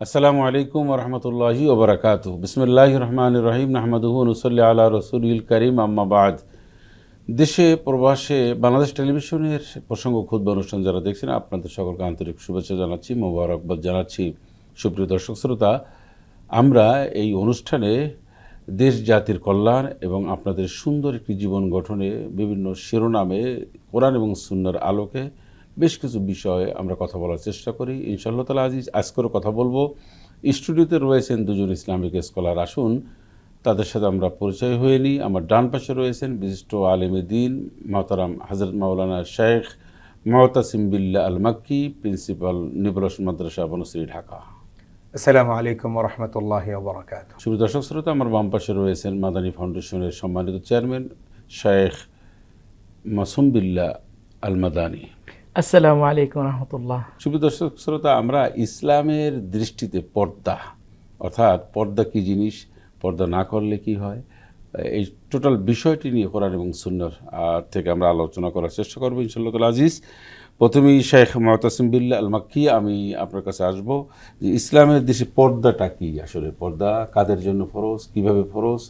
আসসালামু আলাইকুম রহমতুল্লাহি ওবরাকাত বিসমুল্লাহ রহমান রহিম। নাহমদুহু নসল্লি আলা রসুল করিম। আম্মাবাদ দেশে, প্রবাসে, বাংলাদেশ টেলিভিশনের প্রসঙ্গ ক্ষুদ্র অনুষ্ঠান যারা দেখছেন, আপনাদের সকলকে আন্তরিক শুভেচ্ছা জানাচ্ছি, মোবারকবাদ জানাচ্ছি। সুপ্রিয় দর্শক, শ্রোতা, আমরা এই অনুষ্ঠানে দেশ জাতির কল্যাণ এবং আপনাদের সুন্দর একটি জীবন গঠনে বিভিন্ন শিরোনামে কোরআন এবং সুন্নার আলোকে বেশ কিছু বিষয়ে আমরা কথা বলার চেষ্টা করি। ইনশাআল্লাহ তালা আজিজ আজকেরও কথা বলব। স্টুডিওতে রয়েছেন দুজন ইসলামিক স্কলার আসুন। তাদের সাথে আমরা পরিচয় হয়ে নিই। আমার ডান পাশে রয়েছেন বিশিষ্ট আলেমে দিন মহতারাম হজরত মাওলানা শেখ মহতাসিম বিল্লা আল মাক্কি প্রিন্সিপাল নিবলস মাদ্রাসা বনশ্রী ঢাকা। আসসালামু আলাইকুম রহমতুল্লাহ বরকাত শুভ দর্শক শ্রোতা আমার বাম পাশে রয়েছেন মাদানী ফাউন্ডেশনের সম্মানিত চেয়ারম্যান শেখ মাসুম বিল্লা আল মাদানী আসসালামু আলাইকুম রহমতুল্লাহ। সুপ্রিয় দর্শক শ্রোতা, আমরা ইসলামের দৃষ্টিতে পর্দা, অর্থাৎ পর্দা কি জিনিস, পর্দা না করলে কি হয়, এই টোটাল বিষয়টি নিয়ে কোরআন এবং সুন্নার থেকে আমরা আলোচনা করার চেষ্টা করব ইনশাল্লাহ আজিজ, প্রথমেই শেখ মহতাসিম বিল্লা আল মাক্কি আমি আপনার কাছে আসব যে ইসলামের দেশে পর্দাটা কি আসলে? পর্দা কাদের জন্য ফরজ, কীভাবে ফরজ,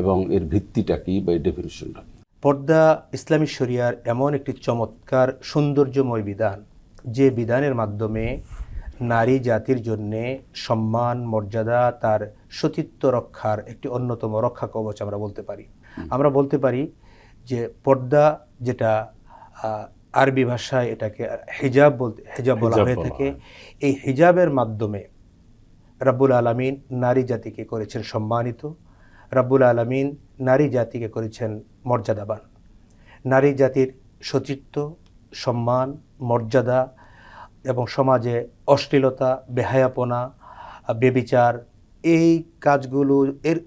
এবং এর ভিত্তিটা কি বা এর ডেফিনেশনটা কি? পর্দা ইসলামী শরিয়ার এমন একটি চমৎকার সৌন্দর্যময় বিধান যে বিধানের মাধ্যমে নারী জাতির জন্যে সম্মান মর্যাদা তার সতীত্ব রক্ষার একটি অন্যতম রক্ষা কবচ আমরা বলতে পারি। আমরা বলতে পারি যে পর্দা যেটা আরবি ভাষায় এটাকে হিজাব বলতে হিজাব বলা হয়ে থাকে। এই হিজাবের মাধ্যমে রাব্বুল আলামিন নারী জাতিকে করেছেন সম্মানিত। রাব্বুল আলামিন নারী জাতিকে করেছেন মর্যাদাবান। নারী জাতির সতীত্ব সম্মান, মর্যাদা এবং সমাজে অশ্লীলতা, বেহায়াপনা, বেবিচার এই কাজগুলো এর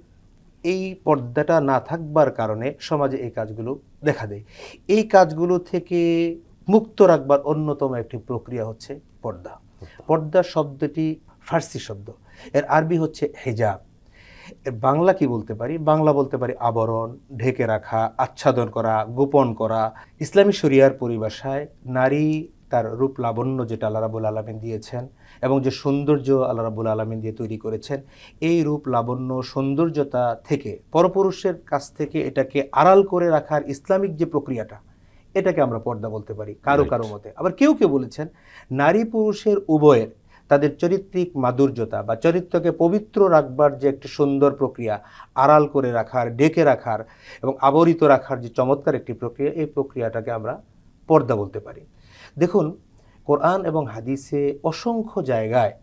এই পর্দাটা না থাকবার কারণে সমাজে এই কাজগুলো দেখা দেয়। এই কাজগুলো থেকে মুক্ত রাখবার অন্যতম একটি প্রক্রিয়া হচ্ছে পর্দা। পর্দা শব্দটি ফার্সি শব্দ। এর আরবি হচ্ছে হেজাব। এর বাংলা কি বলতে পারি? বাংলা বলতে পারি আবরণ ঢেকে রাখা আচ্ছাদন করা গোপন করা। ইসলামী শরিয়ার পরিভাষায় নারী তার রূপ লাবণ্য যেটা আল্লাহ রাবুল আলমিন দিয়েছেন এবং যে সৌন্দর্য আল্লাহ রাবুল আলমিন দিয়ে তৈরি করেছেন এই রূপ লাবণ্য সৌন্দর্যতা থেকে পরপুরুষের কাছ থেকে এটাকে আড়াল করে রাখার ইসলামিক যে প্রক্রিয়াটা এটাকে আমরা পর্দা বলতে পারি কারও কারও মতে। আবার কেউ কেউ বলেছেন নারী পুরুষের উভয়ের তাদের চরিত্রিক মাধুর্যতা বা চরিত্রকে পবিত্র রাখবার যে একটি সুন্দর প্রক্রিয়া আড়াল করে রাখার ডেকে রাখার এবং আবরিত রাখার যে চমৎকার একটি প্রক্রিয়া এই প্রক্রিয়াটাকে আমরা পর্দা বলতে পারি। দেখুন কোরআন এবং হাদিসে অসংখ্য জায়গায়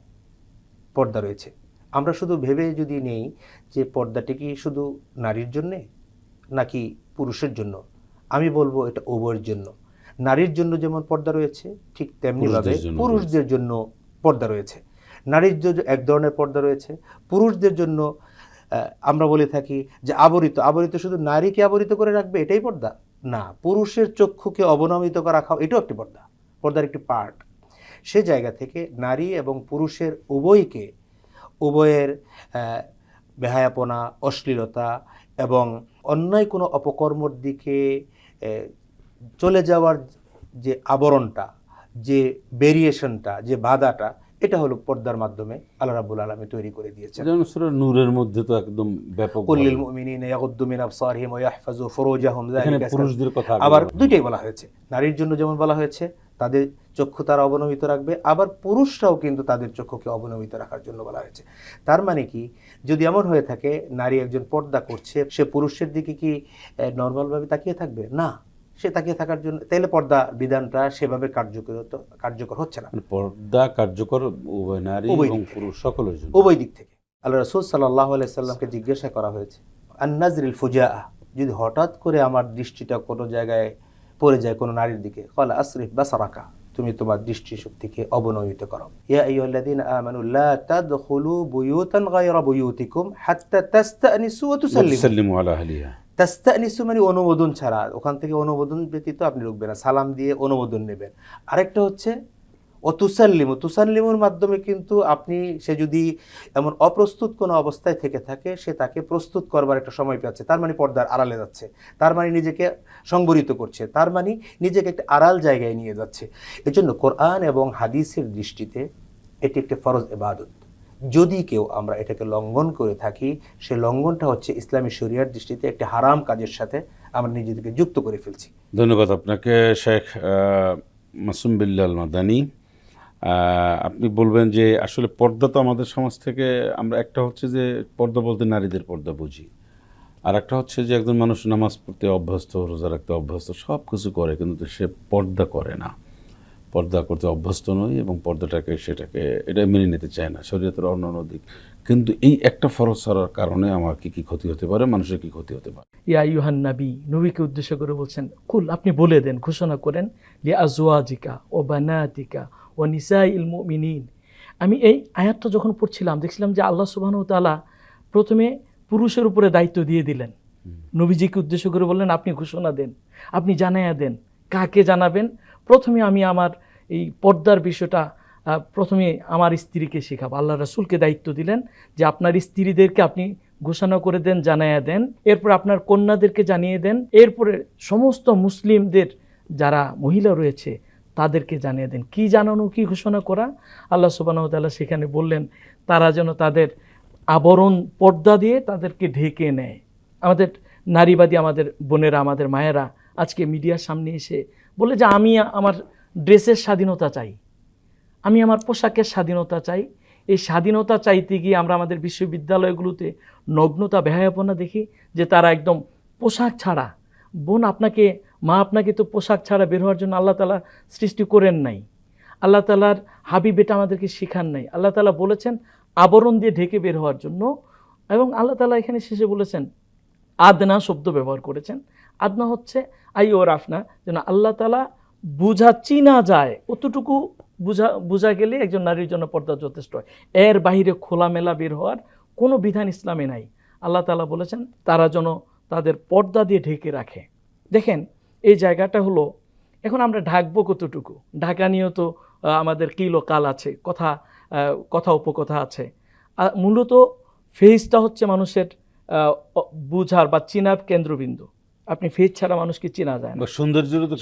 পর্দা রয়েছে। আমরা শুধু ভেবে যদি নেই যে পর্দাটি কি শুধু নারীর জন্যে নাকি পুরুষের জন্য? আমি বলব এটা উভয়ের জন্য। নারীর জন্য যেমন পর্দা রয়েছে ঠিক তেমনিভাবে পুরুষদের জন্য পুরুষদের জন্য পর্দা রয়েছে। নারীর জন্য এক ধরনের পর্দা রয়েছে। পুরুষদের জন্য আমরা বলে থাকি যে আবরিত। আবরিত শুধু নারীকে আবরিত করে রাখবে এটাই পর্দা? না, পুরুষের চক্ষুকে অবনমিত করে রাখা এটাও একটি পর্দা। পর্দার একটি পার্ট। সে জায়গা থেকে নারী এবং পুরুষের উভয়কে, উভয়ের বেহায়াপনা, অশ্লীলতা এবং অন্যায় কোনো অপকর্মর দিকে চলে যাওয়ার যে আবরণটা যে ভেরিয়েশনটা যে বাধাটা এটা হলো পর্দার মাধ্যমে আল্লাহ রাবুল আলমী তৈরি করে দিয়েছেন। যেমন সুরা নূরের মধ্যে তো একদম ব্যাপক কুল্লিল মুমিনিনা ইয়াগুদ্দু মিন আবসারিহিম ওয়া ইয়াহফাজু ফুরুজাহুম যালিকা পুরুষদের কথা আবার বলা হয়েছে। দুইটাই বলা হয়েছে। নারীর জন্য যেমন বলা হয়েছে তাদের চক্ষু তারা অবনমিত রাখবে আবার পুরুষরাও কিন্তু তাদের চক্ষুকে অবনমিত রাখার জন্য বলা হয়েছে। তার মানে কি? যদি এমন হয়ে থাকে নারী একজন পর্দা করছে সে পুরুষের দিকে কি নর্মালভাবে তাকিয়ে থাকবে? না। সে তাকিয়ে থাকার জন্য তাহলে পর্দা বিধানটা সেভাবে কার্যকর কার্যকর হচ্ছে না। মানে পর্দা কার্যকর উভয় নারী এবং পুরুষ সকলের জন্য। উভয় দিক থেকে। আল্লাহ রসুল সাল্লাহ সাল্লামকে জিজ্ঞাসা করা হয়েছে আন্নাজরিল ফুজা যদি হঠাৎ করে আমার দৃষ্টিটা কোনো জায়গায় পড়ে যায় কোনো নারীর দিকে কলা আসরিফ বাসারাকা তুমি তোমার দৃষ্টিশক্তিকে অবনমিত করো। ইয়া আইয়ুহাল্লাযীনা আমানু লা তাদখুলু বুয়ুতান গায়রা বুয়ুতিকুম হাত্তা তাস্তানিসু ওয়া তুসাল্লিমু। সাল্লিমু আলা আহলিহা। তাস্তানিসু মানে অনুমোদন ছাড়া। ওখান থেকে অনুমোদন ব্যতীত আপনি ঢুকবেন না। সালাম দিয়ে অনুমোদন নেবেন। আরেকটা হচ্ছে ও তুসাল্লিমু তুসাল্লিমুর মাধ্যমে কিন্তু আপনি, সে যদি এমন অপ্রস্তুত কোনো অবস্থায় থেকে থাকে, সে তাকে প্রস্তুত করবার একটা সময় পাচ্ছে তার মানে পর্দার আড়ালে যাচ্ছে। তার মানে নিজেকে সংবরিত করছে। তার মানে নিজেকে একটা আড়াল জায়গায় নিয়ে যাচ্ছে। এজন্য কোরআন এবং হাদিসের দৃষ্টিতে এটি একটি ফরজ এবাদত যদি কেউ আমরা এটাকে লঙ্ঘন করে থাকি, সে লঙ্ঘনটা হচ্ছে ইসলামী শরিয়ার দৃষ্টিতে একটি হারাম কাজের সাথে আমরা নিজেদেরকে যুক্ত করে ফেলছি। ধন্যবাদ আপনাকে, শেখ মাসুম বিল্লাল মাদানি। আপনি বলবেন যে আসলে পর্দা তো আমাদের সমাজ থেকে, আমরা একটা হচ্ছে যে পর্দা বলতে নারীদের পর্দা বুঝি। আর একটা হচ্ছে যে একজন মানুষ নামাজ পড়তে অভ্যস্ত, রোজা রাখতে অভ্যস্ত সব কিছু করে, কিন্তু সে পর্দা করে না। পর্দা করতে অভ্যস্ত নয় এবং পর্দাটাকে সেটাকে এটা মেনে নিতে চায় না শরীয়তের অন্যান্য দিক। কিন্তু এই একটা ফরজ ছাড়ার কারণে আমার কি কি ক্ষতি হতে পারে? মানুষের কি ক্ষতি হতে পারে? ইয়া ইউহান নবী নবীকে উদ্দেশ্য করে বলছেন কুল আপনি বলে দেন ঘোষণা করেন যে আজওয়াজিকা ও বানাতিকা ও নিসা ইল মুমিনিন। আমি এই আয়াতটা যখন পড়ছিলাম দেখছিলাম যে আল্লাহ সুবহানাহু তালা প্রথমে পুরুষের উপরে দায়িত্ব দিয়ে দিলেন। নবীজিকে উদ্দেশ্য করে বললেন আপনি ঘোষণা দেন আপনি জানাইয়া দেন কাকে জানাবেন প্রথমে আমি আমার এই পর্দার বিষয়টা প্রথমে আমার স্ত্রীকে শেখাবো। আল্লাহ রাসূলকে দায়িত্ব দিলেন যে আপনার স্ত্রীদেরকে আপনি ঘোষণা করে দেন, জানাইয়া দেন। এরপর আপনার কন্যাদেরকে জানিয়ে দেন। এরপরে সমস্ত মুসলিমদের যারা মহিলা রয়েছে, তাদেরকে জানিয়ে দেন। কি জানানো, কি ঘোষণা করা? আল্লাহ সুবাহ তাআলা সেখানে বললেন, তারা যেন তাদের আবরণ পর্দা দিয়ে তাদেরকে ঢেকে নেয়। আমাদের নারীবাদী, আমাদের বোনেরা, আমাদের মায়েরা আজকে মিডিয়ার সামনে এসে বলে যে আমি আমার ড্রেসের স্বাধীনতা চাই। আমি আমার পোশাকের স্বাধীনতা চাই। এই স্বাধীনতা চাইতে গিয়ে আমরা আমাদের বিশ্ববিদ্যালয়গুলোতে নগ্নতা, বেহায়াপনা দেখি যে তারা একদম পোশাক ছাড়া, বোন আপনাকে, মা আপনাকে তো পোশাক ছাড়া বের হওয়ার জন্য আল্লাহ তালা সৃষ্টি করেন নাই। আল্লাহ তালার হাবিব আমাদেরকে শেখান নাই। আল্লাহ তালা বলেছেন, আবরণ দিয়ে ঢেকে বের হওয়ার জন্য এবং আল্লাহ তালা এখানে শেষে বলেছেন, আদনা শব্দ ব্যবহার করেছেন। আদনা হচ্ছে আই ও রাফনা, যেন আল্লাহ তালা বুঝা চিনা যায়, অতটুকু বুঝা, বোঝা গেলে একজন নারীর জন্য পর্দা যথেষ্ট হয়। এর বাইরে খোলামেলা বের হওয়ার কোনো বিধান ইসলামে নাই। আল্লাহ তালা বলেছেন, তারা যেন তাদের পর্দা দিয়ে ঢেকে রাখে। দেখেন, এই জায়গাটা হলো, এখন আমরা ঢাকবো কতটুকু? ঢাকা নিয়েও তো আমাদের কিলো কাল আছে, কথা কথা উপকথা আছে। মূলত ফেসটা হচ্ছে মানুষের বুঝার বা চিনার কেন্দ্রবিন্দু। আপনি ফেস ছাড়া মানুষকে চেনা যায় না। তো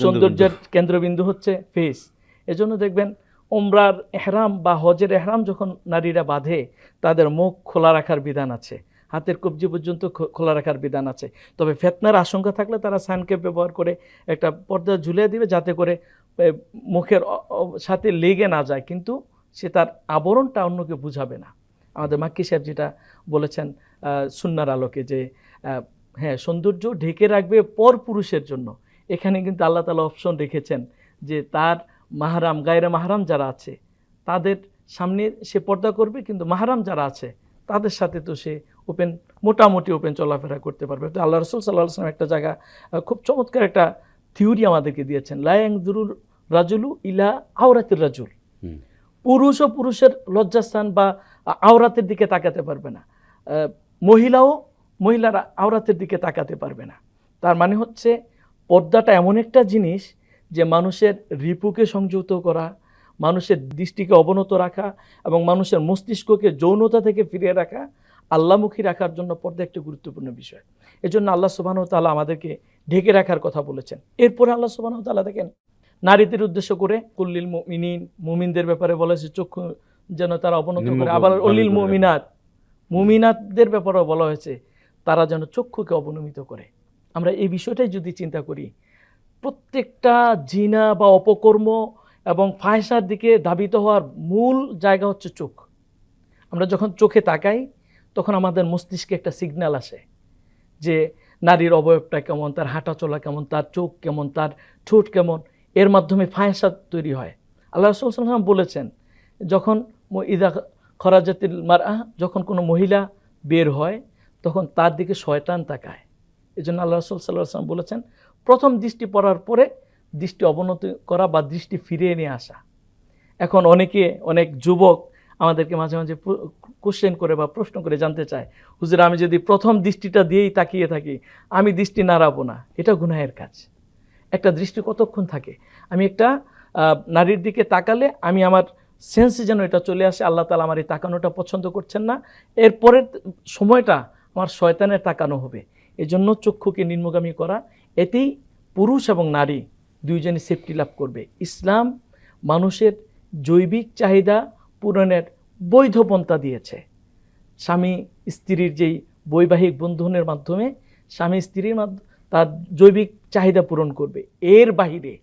সৌন্দর্যের কেন্দ্রবিন্দু হচ্ছে ফেস এজন্য দেখবেন ওমরার এহরাম বা হজের এহরাম যখন নারীরা বাঁধে তাদের মুখ খোলা রাখার বিধান আছে। হাতের কবজি পর্যন্ত খোলা রাখার বিধান আছে। তবে ফেতনার আশঙ্কা থাকলে তারা সানকেপ ব্যবহার করে একটা পর্দা ঝুলিয়ে দিবে যাতে করে মুখের সাথে লেগে না যায়। কিন্তু সে তার আবরণটা অন্যকে বুঝাবে না। আমাদের মাক্কি সাহেব যেটা বলেছেন সুন্নার আলোকে যে হ্যাঁ সৌন্দর্য ঢেকে রাখবে পর পুরুষের জন্য। এখানে কিন্তু আল্লাহ তালা অপশন রেখেছেন যে তার মাহারাম গায়রে মাহারাম যারা আছে তাদের সামনে সে পর্দা করবে কিন্তু মাহারাম যারা আছে তাদের সাথে তো সে ওপেন মোটামুটি ওপেন চলাফেরা করতে পারবে। তো আল্লাহ রসুল সাল্লাহ আসলাম একটা জায়গা খুব চমৎকার একটা থিওরি আমাদেরকে দিয়েছেন। লায়াং দুরুল রাজুলু ইলা আওরাতের রাজুল। পুরুষ ও পুরুষের লজ্জাস্থান বা আওরাতের দিকে তাকাতে পারবে না। মহিলাও মহিলারা আওরাতের দিকে তাকাতে পারবে না। তার মানে হচ্ছে পর্দাটা এমন একটা জিনিস যে মানুষের রিপুকে সংযুক্ত করা মানুষের দৃষ্টিকে অবনত রাখা এবং মানুষের মস্তিষ্ককে যৌনতা থেকে ফিরিয়ে রাখা আল্লামুখী রাখার জন্য পর্দা একটি গুরুত্বপূর্ণ বিষয়। এজন্য আল্লাহ সুবাহ তাআলা আমাদেরকে ঢেকে রাখার কথা বলেছেন। এরপরে আল্লাহ সুবাহ তাআলা দেখেন নারীদের উদ্দেশ্য করে কুল্লিল মুমিনিন মুমিনদের ব্যাপারে বলেছে চক্ষু যেন তারা অবনত করে। আবার অলিল। মুমিনাত মুমিনাতদের ব্যাপারেও বলা হয়েছে তারা যেন চক্ষুকে অবনমিত করে। আমরা এই বিষয়টাই যদি চিন্তা করি, প্রত্যেকটা জিনা বা অপকর্ম এবং ফায়সার দিকে ধাবিত হওয়ার মূল জায়গা হচ্ছে চোখ। আমরা যখন চোখে তাকাই, তখন আমাদের মস্তিষ্কে একটা সিগন্যাল আসে যে নারীর অবয়বটা কেমন, তার হাঁটা চলা কেমন, তার চোখ কেমন, তার ঠোঁট কেমন, এর মাধ্যমে ফায়সা তৈরি হয়। আল্লাহ রসুল সাল্লাম বলেছেন, যখন ইদা খরাজাতিল মার যখন কোনো মহিলা বের হয় তখন তার দিকে শয়তান তাকায়। এই জন্য আল্লাহ রসুল সাল্লাহ বলেছেন, প্রথম দৃষ্টি পড়ার পরে দৃষ্টি অবনতি করা বা দৃষ্টি ফিরিয়ে নিয়ে আসা। এখন অনেকে, অনেক যুবক আমাদেরকে মাঝে মাঝে কোশ্চেন করে বা প্রশ্ন করে জানতে চায়, হুজুর, আমি যদি প্রথম দৃষ্টিটা দিয়েই তাকিয়ে থাকি, আমি দৃষ্টি নাড়াবো না? এটা গুনাহের কাজ। একটা দৃষ্টি কতক্ষণ থাকে? আমি একটা নারীর দিকে তাকালে আমি আমার সেন্সে যেন এটা চলে আসে, আল্লাহ তালা আমার এই তাকানোটা পছন্দ করছেন না। এরপরের সময়টা আমার শয়তানের তাকানো হবে। এজন্য চক্ষুকে নিম্নগামী করা, এতেই পুরুষ এবং নারী দুইজনই সেফটি লাভ করবে। ইসলাম মানুষের জৈবিক চাহিদা পূরণের বৈধ পন্থা দিয়েছে। স্বামী স্ত্রীর যেই বৈবাহিক বন্ধনের মাধ্যমে স্বামী স্ত্রীর তার জৈবিক চাহিদা পূরণ করবে। এর বাহিরে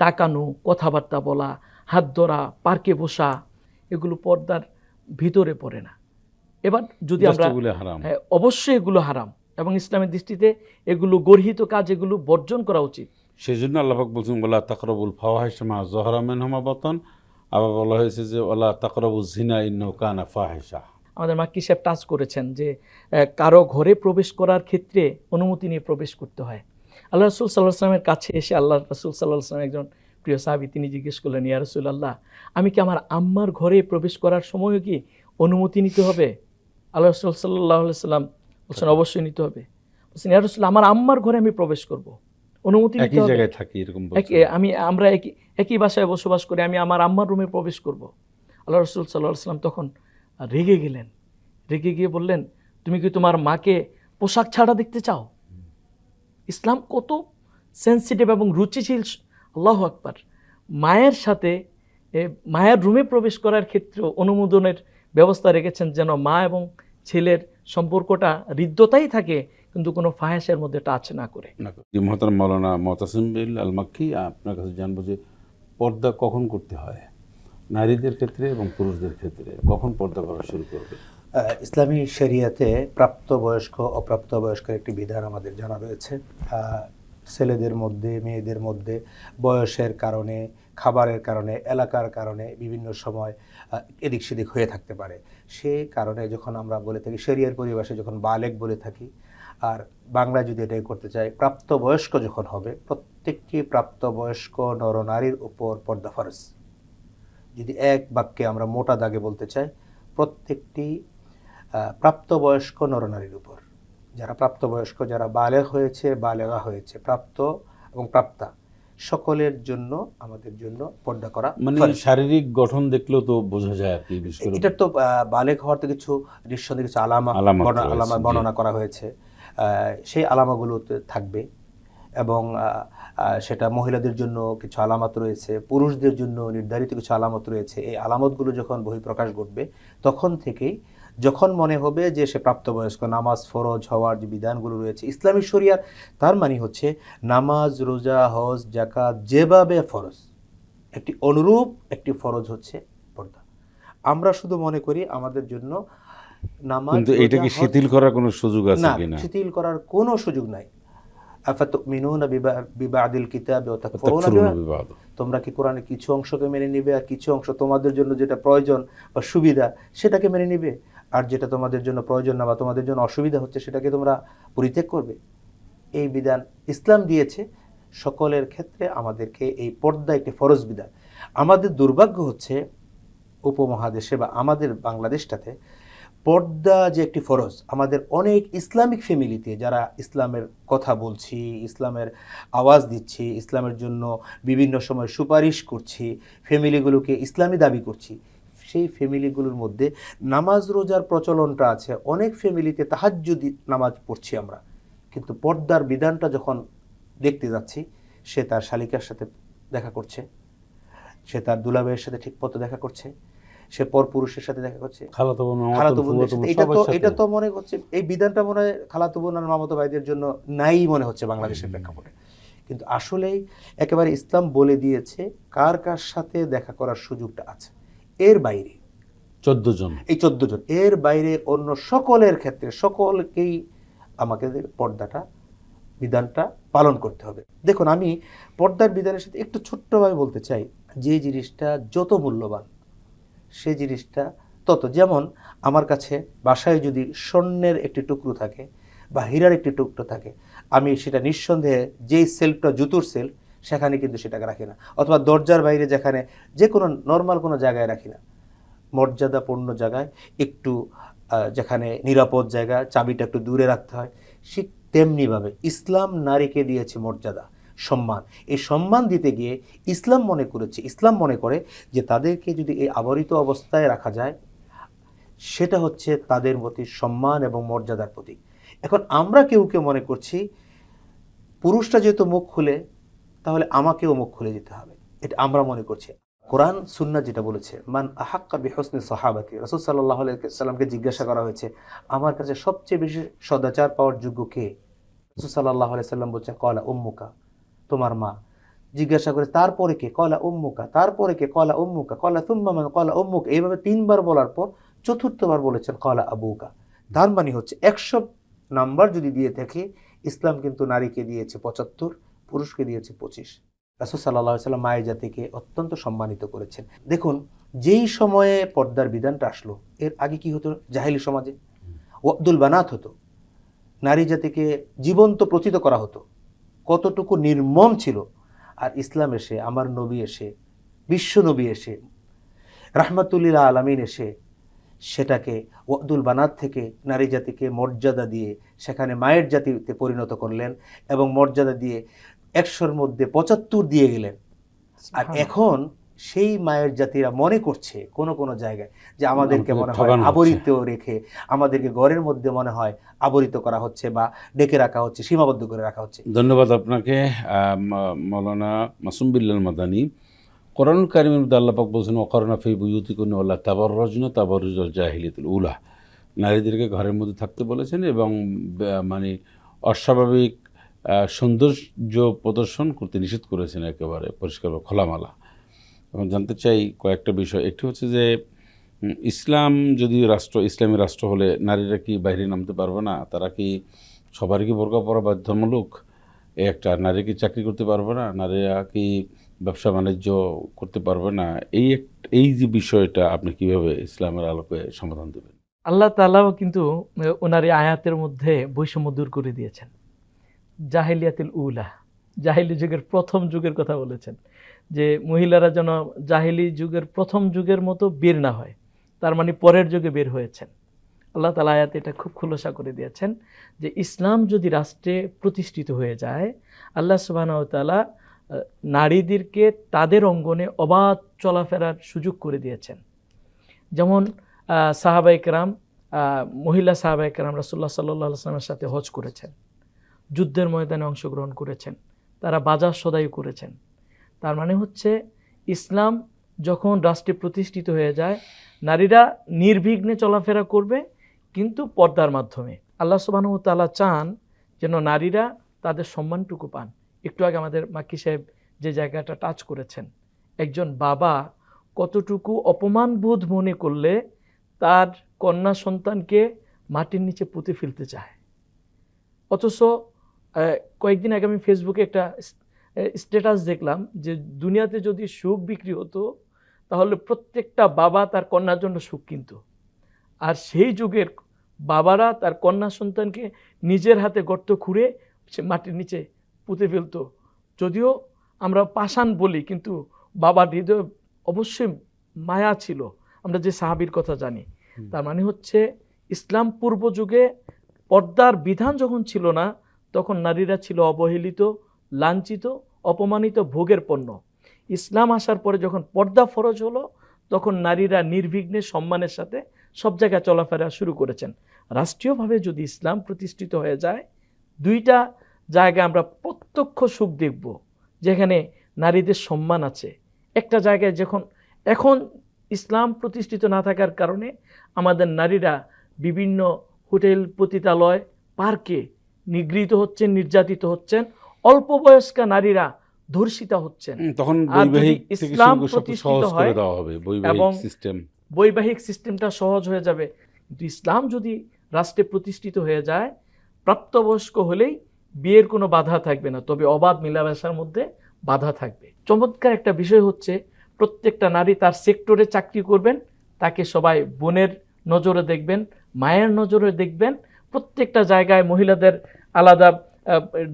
তাকানো, কথাবার্তা বলা, হাত ধরা, পার্কে বসা, এগুলো পর্দার ভিতরে পড়ে না। এবার যদি আমরা হ্যাঁ, অবশ্যই এগুলো হারাম এবং ইসলামের দৃষ্টিতে এগুলো গর্হিত কাজ এগুলো বর্জন করা উচিত। সেই জন্য আল্লাহাক বলছেন বলা তাকরবুল ফাওয়াহিসমা জহরামেন হমা বতন। আবার বলা হয়েছে যে ওলা তাকরবুল জিনা ইন্ন কানা ফাহেসা আমাদের মাক্কি সাহেব টাচ করেছেন যে কারও ঘরে প্রবেশ করার ক্ষেত্রে অনুমতি নিয়ে প্রবেশ করতে হয়। আল্লাহ রসুল সাল্লাহ আসলামের কাছে এসে আল্লাহ রসুল সাল্লাহ আসলাম একজন প্রিয় সাহাবি তিনি জিজ্ঞেস করলেন ইয়া রসুল আল্লাহ আমি কি আমার আম্মার ঘরে প্রবেশ করার সময়ও কি অনুমতি নিতে হবে? আল্লাহ রসুল সাল্লাহ সাল্লাম বলছেন অবশ্যই নিতে হবে। বলছেন ইয়া রসুল আমার আম্মার ঘরে আমি প্রবেশ করব। অনুমতি একই জায়গায় থাকি এরকম আমি আমরা একই একই বাসায় বসবাস করি আমি আমার আম্মার রুমে প্রবেশ করব। আল্লাহ রসুল সাল্লাহ সাল্লাম তখন রেগে গেলেন। রেগে গিয়ে বললেন তুমি কি তোমার মাকে পোশাক ছাড়া দেখতে চাও? ইসলাম কত সেন্সিটিভ এবং রুচিশীল আল্লাহ আকবার। মায়ের সাথে মায়ের রুমে প্রবেশ করার ক্ষেত্রেও অনুমোদনের ব্যবস্থা রেখেছেন যেন মা এবং ছেলের সম্পর্কটা হৃদ্যতাই থাকে কিন্তু কোনো ফায়াসের মধ্যে টাচ না করে। মহতারাম মৌলানা মতাসিম বিল আল মাক্কি আপনার কাছে জানব যে পর্দা কখন করতে হয়? নারীদের ক্ষেত্রে এবং পুরুষদের ক্ষেত্রে? কখন পর্দা করা শুরু করবে? ইসলামী শরিয়াতে প্রাপ্তবয়স্ক অপ্রাপ্তবয়স্কের একটি বিধান আমাদের জানা রয়েছে। ছেলেদের মধ্যে মেয়েদের মধ্যে বয়সের কারণে খাবারের কারণে এলাকার কারণে বিভিন্ন সময় এদিক সেদিক হয়ে থাকতে পারে। সে কারণে যখন আমরা বলে থাকি শরিয়ার পরিবেশে যখন বালেক বলে থাকি, আর বাংলা যদি এটাই করতে চাই, প্রাপ্তবয়স্ক যখন হবে, প্রত্যেকটি প্রাপ্তবয়স্ক নরনারীর উপর পর্দা ফরজ। যদি এক বাক্যে আমরা মোটা দাগে বলতে চাই, প্রত্যেকটি প্রাপ্তবয়স্ক নরনারীর উপর। যারা প্রাপ্তবয়স্ক, যারা বালেগ হয়েছে, বালেগা হয়েছে, প্রাপ্ত এবং প্রাপ্তা। সকলের জন্য আমাদের জন্য পর্দা করা মানে শারীরিক গঠন দেখলেও তো বোঝা যায় বিশেষ করে তো বালেগ হওয়ার তো কিছু নিঃসন্দেহে কিছু আলামা বর্ণনা- আলামা বর্ণনা করা হয়েছে। সেই আলামাগুলোতে থাকবে এবং সেটা মহিলাদের জন্য কিছু আলামত রয়েছে পুরুষদের জন্য নির্ধারিত কিছু আলামত রয়েছে। এই আলামতগুলো যখন বহিঃপ্রকাশ ঘটবে তখন থেকেই যখন মনে হবে যে সে প্রাপ্তবয়স্ক নামাজ ফরজ হওয়ার যে বিধানগুলো রয়েছে ইসলামী শরিয়ার তার মানে হচ্ছে নামাজ রোজা হজ জাকাত যেভাবে ফরজ একটি অনুরূপ একটি ফরজ হচ্ছে পর্দা আমরা শুধু মনে করি আমাদের জন্য নামাজ কিন্তু এটাকে শিথিল করার কোনো সুযোগ আছে না কিনা শিথিল করার কোনো সুযোগ নাই আফাতুমিনুনা বিবা- বিবাদিল কিতাবি ওয়া তাকফুরুনা তাকফুরুনা বিবাদ? বিবাদ। তোমরা কি কোরআনের কিছু অংশকে মেনে নিবে আর কিছু অংশ তোমাদের জন্য যেটা প্রয়োজন বা সুবিধা সেটাকে মেনে নিবে আর যেটা তোমাদের জন্য প্রয়োজন না বা তোমাদের জন্য অসুবিধা হচ্ছে সেটাকে তোমরা পরিত্যাগ করবে। এই বিধান ইসলাম দিয়েছে, সকলের ক্ষেত্রে আমাদেরকে এই পর্দা একটি ফরজ বিধান। আমাদের দুর্ভাগ্য হচ্ছে উপমহাদেশে বা আমাদের বাংলাদেশটাতে পর্দা যে একটি ফরজ, আমাদের অনেক ইসলামিক ফ্যামিলিতে যারা ইসলামের কথা বলছি, ইসলামের আওয়াজ দিচ্ছি, ইসলামের জন্য বিভিন্ন সময় সুপারিশ করছি, ফ্যামিলিগুলোকে ইসলামী দাবি করছি সেই ফ্যামিলিগুলোর মধ্যে নামাজ রোজার প্রচলনটা আছে। অনেক ফ্যামিলিতে তাহাজ্জুদি নামাজ পড়ছি আমরা। কিন্তু পর্দার বিধানটা যখন দেখতে যাচ্ছি সে তার শালিকার সাথে দেখা করছে। সে তার দুলাভাইয়ের সাথে ঠিক মতো দেখা করছে। সে পরপুরুষের সাথে দেখা করছে। এটা তো এটা তো মনে হচ্ছে এই বিধানটা মনে হয় খালাতো বোন আর মামাতো ভাইদের জন্য নাই মনে হচ্ছে বাংলাদেশের প্রেক্ষাপটে। কিন্তু আসলেই একেবারে ইসলাম বলে দিয়েছে কার কার সাথে দেখা করার সুযোগটা আছে। এর বাইরে। চোদ্দ জন। এই চোদ্দ জন। এর বাইরে অন্য সকলের ক্ষেত্রে সকলকেই আমাকে পর্দাটা বিধানটা পালন করতে হবে। দেখুন আমি পর্দার বিধানের সাথে একটু ছোট্টভাবে বলতে চাই। যে জিনিসটা যত মূল্যবান সেই জিনিসটা তত। যেমন আমার কাছে বাসায় যদি স্বর্ণের একটি টুকরো থাকে বা হীরার একটি টুকরো থাকে আমি সেটা নিঃসন্দেহে যেই সেলফটা জুতোর সেল সেখানে কিন্তু সেটাকে রাখি না। অথবা দরজার বাইরে যেখানে যে কোনো নর্মাল কোনো জায়গায় রাখি না। মর্যাদাপূর্ণ জায়গায়, একটু যেখানে নিরাপদ জায়গা, চাবিটা একটু দূরে রাখতে হয়। ঠিক তেমনিভাবে ইসলাম নারীকে দিয়েছে মর্যাদা, সম্মান। এই সম্মান দিতে গিয়ে ইসলাম মনে করেছে, ইসলাম মনে করে যে তাদেরকে যদি এই আবরিত অবস্থায় রাখা যায়, সেটা হচ্ছে তাদের প্রতি সম্মান এবং মর্যাদার প্রতীক। এখন আমরা কেউ কেউ মনে করছি পুরুষটা যেহেতু মুখ খুলে তাহলে আমাকেও মুখ খুলে যেতে হবে। এটা আমরা মনে করছি। কোরআন সুন্না যেটা বলেছে, মান আহাক্কা বিহসনি সাহাবাতি রসুল সাল্লাহ সাল্লামকে জিজ্ঞাসা করা হয়েছে, আমার কাছে সবচেয়ে বেশি সদাচার পাওয়ার যোগ্য কে? রসুল সাল্লাহ সাল্লাম বলছেন, কলা উম্মুকা তোমার মা। জিজ্ঞাসা করে, তারপরে কে? কলা উম্মুকা তারপরে কে? কলা উম্মুকা কলা তুম্মা কলা উম্মুক এইভাবে তিনবার বলার পর চতুর্থবার বলেছেন, কলা আবুকা তার মানে হচ্ছে একশো নাম্বার যদি দিয়ে থাকে ইসলাম কিন্তু নারীকে দিয়েছে পঁচাত্তর পুরুষকে দিয়েছে পঁচিশ। রাসুল সাল্লাহ সাল্লাম মায়ের জাতিকে অত্যন্ত সম্মানিত করেছেন। দেখুন, যেই সময়ে পর্দার বিধানটা আসলো, এর আগে কি হতো জাহিলি সমাজে? ওয়াবদুল বানাত হতো। নারী জাতিকে জীবন্ত প্রচিত করা হতো। কতটুকু নির্মম ছিল। আর ইসলাম এসে, আমার নবী এসে, বিশ্ব নবী এসে রাহমাতুল্লিল্লাহ আলমিন এসে, সেটাকে ওয়াদুল বানাত থেকে নারী জাতিকে মর্যাদা দিয়ে, সেখানে মায়ের জাতিতে পরিণত করলেন এবং মর্যাদা দিয়ে একশোর মধ্যে পঁচাত্তর দিয়ে গেলেন। আর এখন সেই মায়ের জাতিরা মনে করছে কোন কোন জায়গায় যে আমাদেরকে মনে হয় আবরিত রেখে আমাদেরকে ঘরের মধ্যে মনে হয় আবরিত করা হচ্ছে বা ডেকে রাখা হচ্ছে সীমাবদ্ধ করে রাখা হচ্ছে। ধন্যবাদ আপনাকে। মৌলানা মাসুম বিল্লাল মাদানী। কোরআন কারিমের মধ্যে আল্লাপাক বলছেন অকরণা ফি বুয়ুতিকুন আল্লাহ তাবর রজনা তাবর জাহিলিতুল উলা। নারীদেরকে ঘরের মধ্যে থাকতে বলেছেন এবং মানে অস্বাভাবিক সৌন্দর্য প্রদর্শন করতে নিষেধ করেছেন একেবারে পরিষ্কার খোলামালা। এবং জানতে চাই কয়েকটা বিষয়। একটি হচ্ছে যে ইসলাম যদি রাষ্ট্র, ইসলামী রাষ্ট্র হলে নারীরা কি বাইরে নামতে পারবে না? তারা কি সবারই কি বোরকা পরা বাধ্যতামূলক একটা, নারী কি চাকরি করতে পারবে না? নারীরা কি ব্যবসা বাণিজ্য করতে পারবে না? এই এই যে বিষয়টা আপনি কীভাবে ইসলামের আলোকে সমাধান দেবেন? আল্লাহ তালাও কিন্তু ওনার এই আয়াতের মধ্যে বৈষম্য দূর করে দিয়েছেন। জাহিলিয়াতিল উলা। জাহিলি যুগের প্রথম যুগের কথা বলেছেন যে মহিলারা যেন জাহিলি যুগের প্রথম যুগের মতো বের না হয়, তার মানে পরের যুগে বের হয়েছেন। আল্লাহ তালা আয়াতে এটা খুব খুলসা করে দিয়েছেন যে ইসলাম যদি রাষ্ট্রে প্রতিষ্ঠিত হয়ে যায়, আল্লাহ সুবাহতালা নারীদেরকে তাদের অঙ্গনে অবাধ চলাফেরার সুযোগ করে দিয়েছেন। যেমন সাহাবাইকরাম মহিলা সাহাবাইকরাম রাসুল্লাহ সাল্লাহ আসলামের সাথে হজ করেছেন। যুদ্ধের ময়দানে অংশগ্রহণ করেছেন। তারা বাজার সদাই করেছেন। তার মানে হচ্ছে ইসলাম যখন রাষ্ট্রে প্রতিষ্ঠিত হয়ে যায়, নারীরা নির্বিঘ্নে চলাফেরা করবে, কিন্তু পর্দার মাধ্যমে। আল্লাহ সুবাহ তাআলা চান যেন নারীরা তাদের সম্মানটুকু পান। একটু আগে আমাদের মাক্কি সাহেব যে জায়গাটা টাচ করেছেন, একজন বাবা কতটুকু অপমানবোধ মনে করলে তার কন্যা সন্তানকে মাটির নিচে পুঁতে ফেলতে চায়। অথচ কয়েকদিন আগে আমি ফেসবুকে একটা স্ট্যাটাস দেখলাম যে দুনিয়াতে যদি সুখ বিক্রি হতো তাহলে প্রত্যেকটা বাবা তার কন্যার জন্য সুখ কিনতো। আর সেই যুগের বাবারা তার কন্যা সন্তানকে নিজের হাতে গর্ত খুঁড়ে সে মাটির নিচে পুঁতে ফেলতো। যদিও আমরা পাষাণ বলি কিন্তু বাবার হৃদয় অবশ্যই মায়া ছিল। আমরা যে সাহাবির কথা জানি। তার মানে হচ্ছে ইসলাম পূর্ব যুগে পর্দার বিধান যখন ছিল না তখন নারীরা ছিল অবহেলিত, লাঞ্ছিত, অপমানিত, ভোগের পণ্য। ইসলাম আসার পরে যখন পর্দা ফরজ হলো, তখন নারীরা নির্বিঘ্নে সম্মানের সাথে সব জায়গায় চলাফেরা শুরু করেছেন। রাষ্ট্রীয়ভাবে যদি ইসলাম প্রতিষ্ঠিত হয়ে যায়, দুইটা জায়গায় আমরা প্রত্যক্ষ সুখ দেখব, যেখানে নারীদের সম্মান আছে। একটা জায়গায় যখন, এখন ইসলাম প্রতিষ্ঠিত না থাকার কারণে আমাদের নারীরা বিভিন্ন হোটেল, পতিতালয়, পার্কে নিগৃহীত হচ্ছেন নির্যাতিত হচ্ছেন অল্প বয়স্কা নারীরা ধর্ষিতা হচ্ছেন। তখন বৈবাহিক ইসলাম প্রতিষ্ঠিত হয় এবং বৈবাহিক সিস্টেমটা সহজ হয়ে যাবে। কিন্তু ইসলাম যদি রাষ্ট্রে প্রতিষ্ঠিত হয়ে যায় প্রাপ্তবয়স্ক হলেই বিয়ের কোনো বাধা থাকবে না তবে অবাধ মেলামেশার মধ্যে বাধা থাকবে। চমৎকার একটা বিষয় হচ্ছে প্রত্যেকটা নারী তার সেক্টরে চাকরি করবেন তাকে সবাই বোনের নজরে দেখবেন মায়ের নজরে দেখবেন প্রত্যেকটা জায়গায় মহিলাদের আলাদা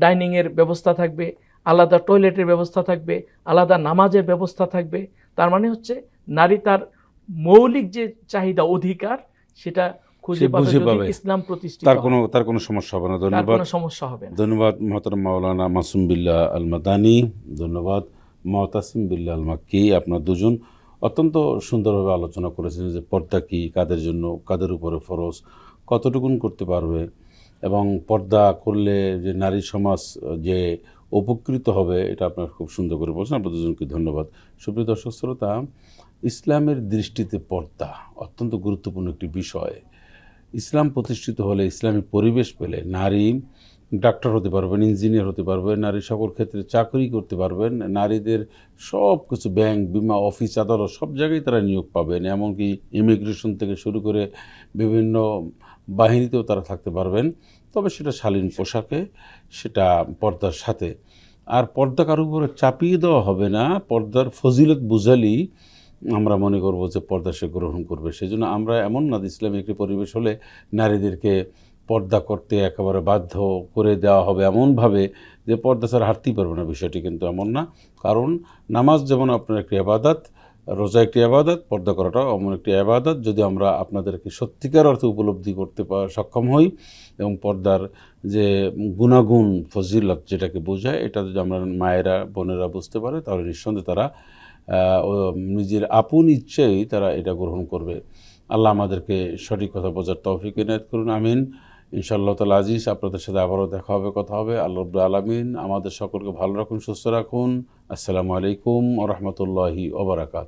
ডাইনিংয়ের ব্যবস্থা থাকবে আলাদা টয়লেটের ব্যবস্থা থাকবে আলাদা নামাজের ব্যবস্থা থাকবে। তার মানে হচ্ছে নারী তার মৌলিক যে চাহিদা অধিকার সেটা খুঁজে পাবে। ইসলাম প্রতিষ্ঠিত তার কোনো তার কোনো সমস্যা হবে না। ধন্যবাদ। কোনো সমস্যা হবে না। ধন্যবাদ মহতরম মাওলানা মাসুম বিল্লাহ আল মাদানি ধন্যবাদ মহতাসিম বিল্লাহ আল মাক্কি আপনার দুজন অত্যন্ত সুন্দরভাবে আলোচনা করেছেন যে পর্দা কী কাদের জন্য কাদের উপরে ফরজ কতটুকুন করতে পারবে এবং পর্দা করলে যে নারী সমাজ যে উপকৃত হবে, এটা আপনার খুব সুন্দর করে বলছেন। আপনার দুজনকে ধন্যবাদ। সুপ্রিয় দর্শক, শ্রোতা, ইসলামের দৃষ্টিতে পর্দা অত্যন্ত গুরুত্বপূর্ণ একটি বিষয়। ইসলাম প্রতিষ্ঠিত হলে ইসলামী পরিবেশ পেলে নারী ডাক্তার হতে পারবেন, ইঞ্জিনিয়ার হতে পারবেন, নারী সকল ক্ষেত্রে চাকরি করতে পারবেন, নারীদের সব কিছু ব্যাংক, বিমা, অফিস, আদালত সব জায়গায় তারা নিয়োগ পাবেন। এমনকি ইমিগ্রেশন থেকে শুরু করে বিভিন্ন বাহিনীতেও তারা থাকতে পারবেন। তবে সেটা শালীন পোশাকে, সেটা পর্দার সাথে। আর পর্দা কারোর উপরে চাপিয়ে দেওয়া হবে না। পর্দার ফজিলত বুঝালি আমরা মনে করব যে পর্দা সে গ্রহণ করবে। সেজন্য আমরা এমন না ইসলামী একটি পরিবেশ হলে নারীদেরকে পর্দা করতে একেবারে বাধ্য করে দেওয়া হবে এমনভাবে যে পর্দা ছাড়া হাঁটতেই পারবে না। বিষয়টি কিন্তু এমন না। কারণ নামাজ যেমন আপনার একটি আবাদত রোজা একটি আবাদত, পর্দা করাটা অমন একটি আবাদত। যদি আমরা আপনাদেরকে সত্যিকার অর্থে উপলব্ধি করতে সক্ষম হই এবং পর্দার যে গুণাগুণ, ফজিলত যেটাকে বোঝায়, এটা যদি আমরা মায়েরা, বোনেরা বুঝতে পারে, তাহলে নিঃসন্দেহে তারা নিজের আপন ইচ্ছেই তারা এটা গ্রহণ করবে। আল্লাহ আমাদেরকে সঠিক কথা বোঝার তৌফিক এনায়ত করুন। আমিন। ইনশাআল্লাহ তালা আজিজ, আপনাদের সাথে আবারও দেখা হবে, কথা হবে। আল্লাহ আলমিন আমাদের সকলকে ভালো রাখুন, সুস্থ রাখুন। আসসালামু আলাইকুম ও রহমতুল্লাহি ওবরাকাত